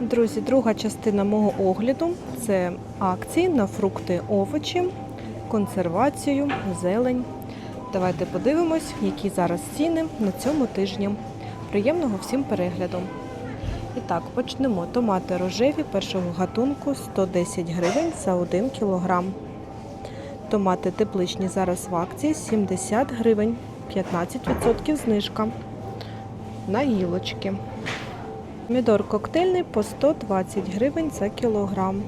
Друзі, друга частина мого огляду це акції на фрукти, овочі, консервацію, зелень. Давайте подивимось, які зараз ціни на цьому тижні. Приємного всім перегляду. І так, почнемо. Томати рожеві першого гатунку 110 гривень за 1 кілограм. Томати тепличні зараз в акції 70 гривень, 15% знижка. На гілочки. Помідор коктейльний по 120 гривень за кілограм.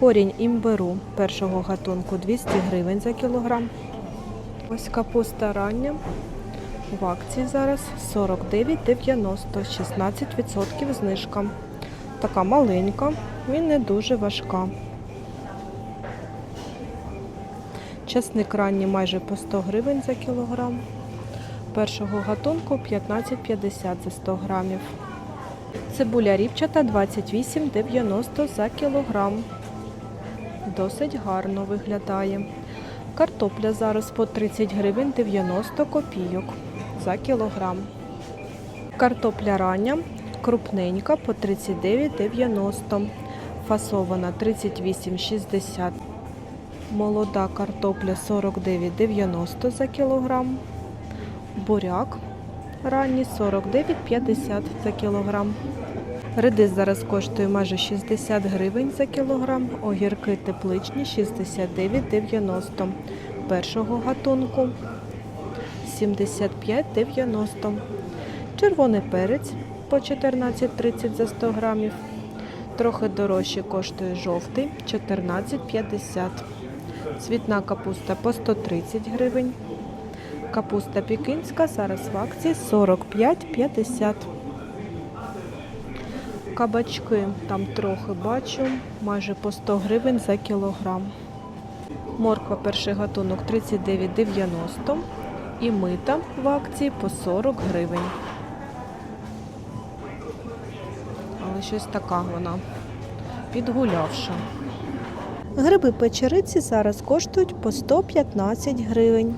Корінь імбиру першого гатунку 200 гривень за кілограм. Ось капуста рання. В акції зараз 49,90, 16% знижка. Така маленька і не дуже важка. Часник ранній майже по 100 гривень за кілограм. Першого гатунку 15,50 за 100 грамів. Цибуля ріпчата 28,90 за кілограм. Досить гарно виглядає. Картопля зараз по 30 гривень 90 копійок за кілограм. Картопля рання, крупненька по 39,90. Фасована 38,60. Молода картопля 49,90 за кілограм. Буряк ранній 49,50 за кілограм. Редис зараз коштує майже 60 гривень за кілограм, огірки тепличні 69,90 першого гатунку 75,90. Червоний перець по 14,30 за 100 грамів. Трохи дорожче коштує жовтий 14,50. Цвітна капуста по 130 гривень. Капуста пікинська зараз в акції 45,50. Кабачки там трохи бачу, майже по 100 гривень за кілограм. Морква перший гатунок 39,90 і мита в акції по 40 гривень. Але щось така вона підгулявша. Гриби печериці зараз коштують по 115 гривень.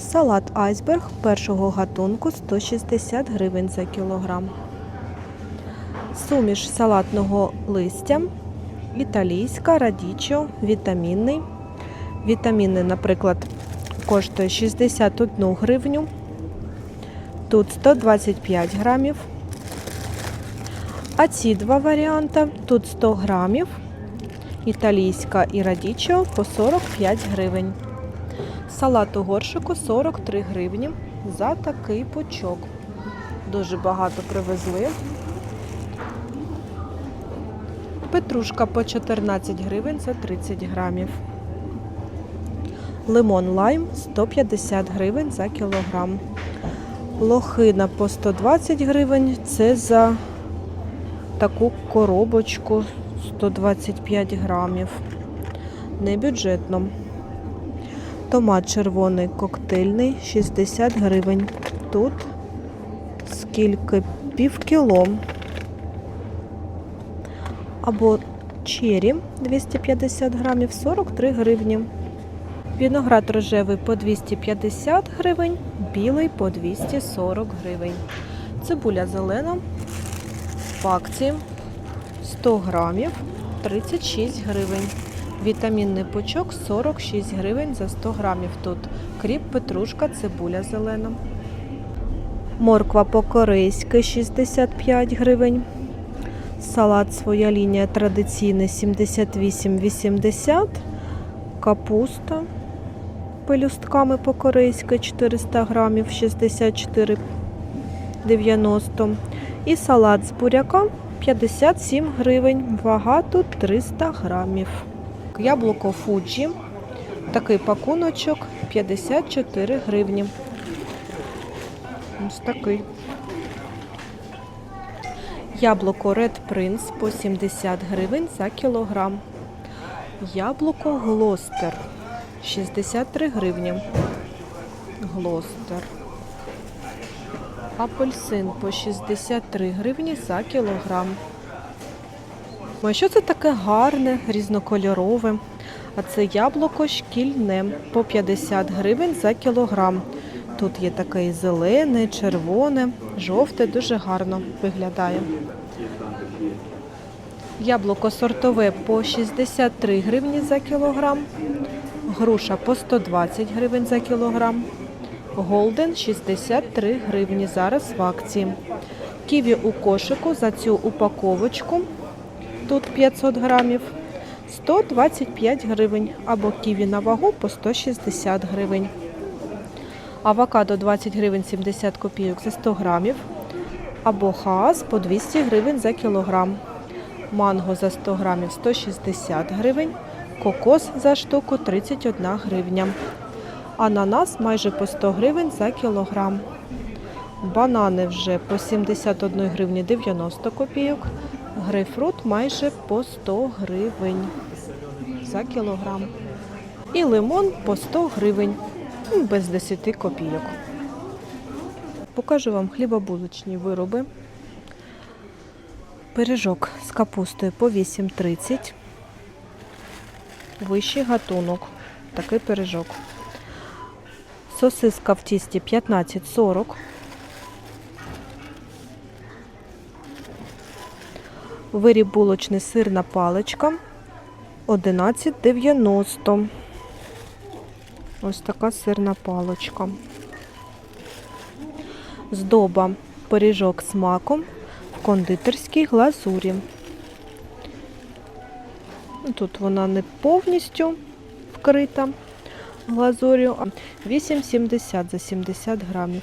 Салат айсберг першого гатунку 160 гривень за кілограм. Суміш салатного листя, італійська, радічо, вітамінний. Вітамінний, наприклад, коштує 61 гривню. Тут 125 грамів. А ці два варіанти тут 100 грамів. Італійська і радічо по 45 гривень. Салат у горшику 43 гривні за такий пучок. Дуже багато привезли. Петрушка по 14 гривень за 30 грамів. Лимон лайм 150 гривень за кілограм. Лохина по 120 гривень. Це за таку коробочку 125 грамів. Небюджетно. Томат червоний коктейльний 60 гривень. Тут скільки пів кіло. Або чері 250 грамів 43 гривні. Віноград рожевий по 250 гривень, білий по 240 гривень. Цибуля зелена в акції 100 грамів 36 гривень. Вітамінний пучок 46 гривень за 100 грамів. Тут кріп, петрушка, цибуля зелена. Морква по-корейськи 65 гривень. Салат своя лінія традиційний 78,80. Капуста пелюстками по-корейськи 400 грамів 64,90. І салат з буряка 57 гривень. Вага тут 300 грамів. Яблуко Фуджі. Такий пакуночок 54 гривні. Ось такий. Яблуко Red Prince по 70 гривень за кілограм. Яблуко Глостер 63 гривні. Глостер. Апельсин по 63 гривні за кілограм. Ой, що це таке гарне, різнокольорове? А це яблуко шкільне по 50 гривень за кілограм. Тут є таке і зелене, червоне, жовте, дуже гарно виглядає. Яблуко сортове по 63 гривні за кілограм, груша по 120 гривень за кілограм, голден 63 гривні зараз в акції. Ківі у кошику за цю упаковочку, тут 500 грамів, 125 гривень, або ківі на вагу по 160 гривень. Авокадо 20 гривень 70 копійок за 100 грамів, або хаас по 200 гривень за кілограм. Манго за 100 грамів 160 гривень, кокос за штуку 31 гривня. Ананас майже по 100 гривень за кілограм. Банани вже по 71 гривні 90 копійок. Грейпфрут майже по 100 гривень за кілограм. І лимон по 100 гривень, ну, без 10 копійок. Покажу вам хлібобулочні вироби. Пиріжок з капустою по 8,30. Вищий гатунок. Такий пиріжок. Сосиска в тісті 15,40. Виріб булочний сирна паличка 11,90. Ось така сирна паличка. Здоба пиріжок з маком в кондитерській глазурі. Тут вона не повністю вкрита глазур'ю. а 8,70 за 70 грамів.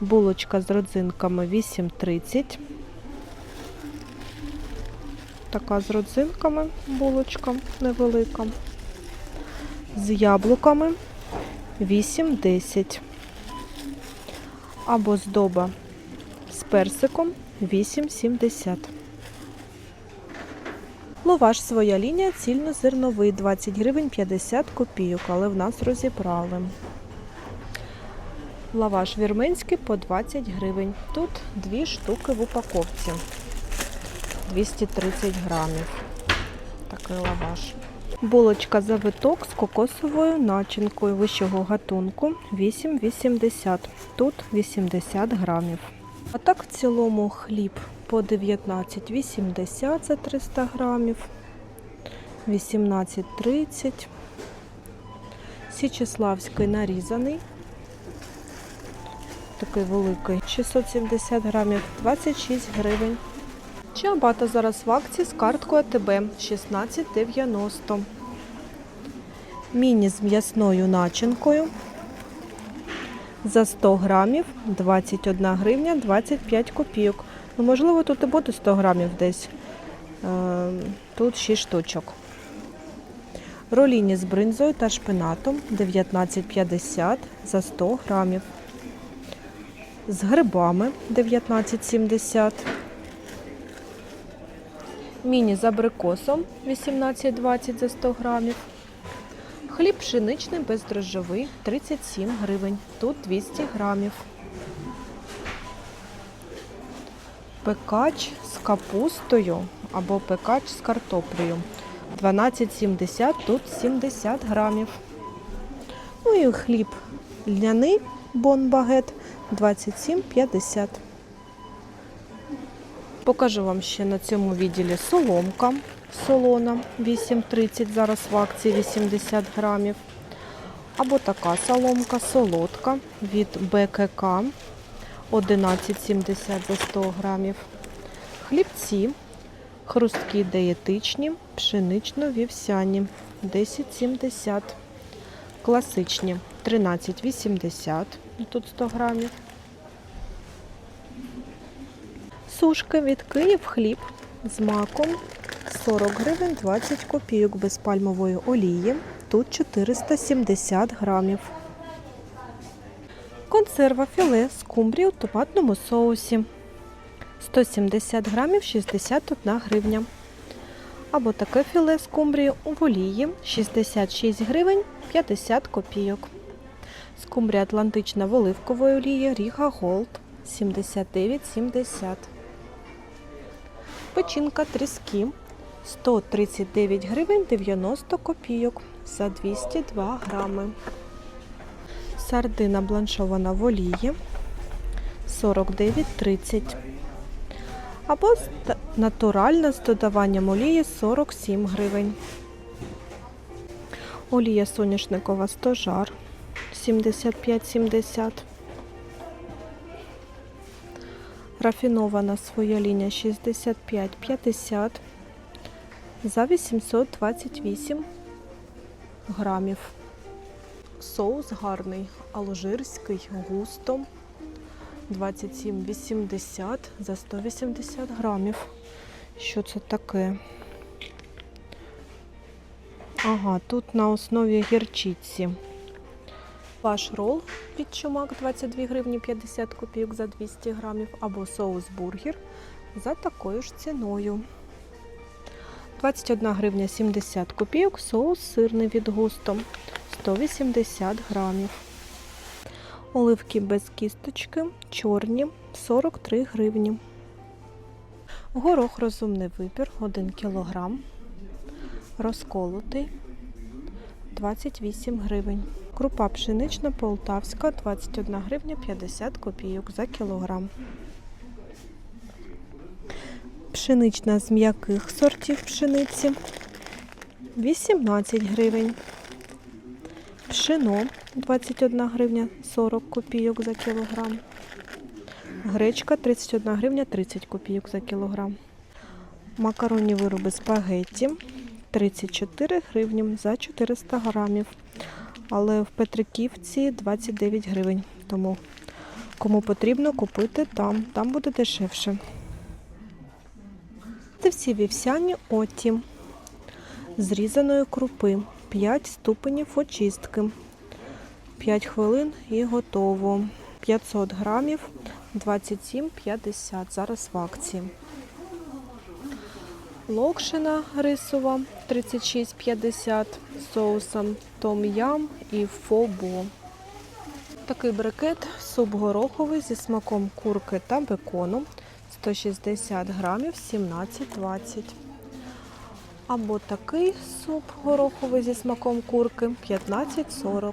Булочка з родзинками 8,30. Така з родзинками булочка невелика. З яблуками 8,10. Або здоба з персиком 8,70. Ловаш своя лінія цільнозерновий 20 гривень 50 копійок, але в нас розібрали. Лаваш вірменський по 20 гривень. Тут дві штуки в упаковці. 230 грамів. Такий лаваш. Булочка завиток з кокосовою начинкою вищого гатунку 8,80. Тут 80 грамів. А так в цілому хліб по 19,80 за 300 грамів, 18,30. Січеславський нарізаний. Такий великий. 670 грамів, 26 гривень. Чиабата зараз в акції з карткою АТБ 16,90. Міні з м'ясною начинкою за 100 грамів 21 гривня 25 копійок. Ну, можливо, тут і буде 100 грамів десь. Е, Тут 6 штучок. Роліні з бринзою та шпинатом 19,50 за 100 грамів. З грибами 19,70. Міні з абрикосом 18,20 за 100 грамів. Хліб пшеничний бездрожжовий 37 гривень. Тут 200 грамів. Пекач з капустою або пекач з картоплею. 12,70, тут 70 грамів. Ну і хліб льняний бон-багет 27,50. Покажу вам ще на цьому відділі соломка солона 8,30, зараз в акції 80 грамів. Або така соломка солодка від БКК 11,70 за 100 грамів. Хлібці хрусткі дієтичні, пшенично-вівсяні 10,70. Класичні 13,80, тут 100 грамів. Сушки від Київ хліб з маком 40 гривень 20 копійок без пальмової олії. Тут 470 грамів. Консерва філе скумбрії у томатному соусі. 170 грамів 61 гривня. Або таке філе скумбрії у олії 66 гривень 50 копійок. Скумбрія атлантична в оливкової олії Ріга Голд 79,70. Печінка тріски 139 гривень 90 копійок за 202 грами. Сардина бланшована в олії 49,30. Або натуральна з додаванням олії 47 гривень. Олія соняшникова стожар 75,70. Рафінована своя лінія 65,50 за 828 грамів. Соус гарний, алжирський, густо 27,80 за 180 грамів. Що це таке? Ага, тут на основі гірчиці. Ваш рол від чумак 22 гривні 50 копійок за 200 грамів або соус бургер за такою ж ціною. 21 гривня 70 копійок, соус сирний від густо 180 грамів. Оливки без кісточки, чорні 43 гривні. Горох розумний вибір 1 кг. Розколотий 28 гривень. Крупа пшенична полтавська 21 гривня 50 копійок за кілограм. Пшенична з м'яких сортів пшениці 18 гривень. Пшено 21 гривня 40 копійок за кілограм. Гречка 31 гривня 30 копійок за кілограм. Макаронні вироби спагетті 34 гривні за 400 грамів. Але в Петриківці 29 гривень. Тому кому потрібно купити там, там буде дешевше. Це всі вівсяні оті зрізаної крупи. 5 ступенів очистки. 5 хвилин і готово. 500 грамів 27,50. Зараз в акції. Локшина рисова 36,50 з соусом том-ям і фобо. Такий брикет суп гороховий зі смаком курки та бекону 160 грамів 17,20. Або такий суп гороховий зі смаком курки 15,40.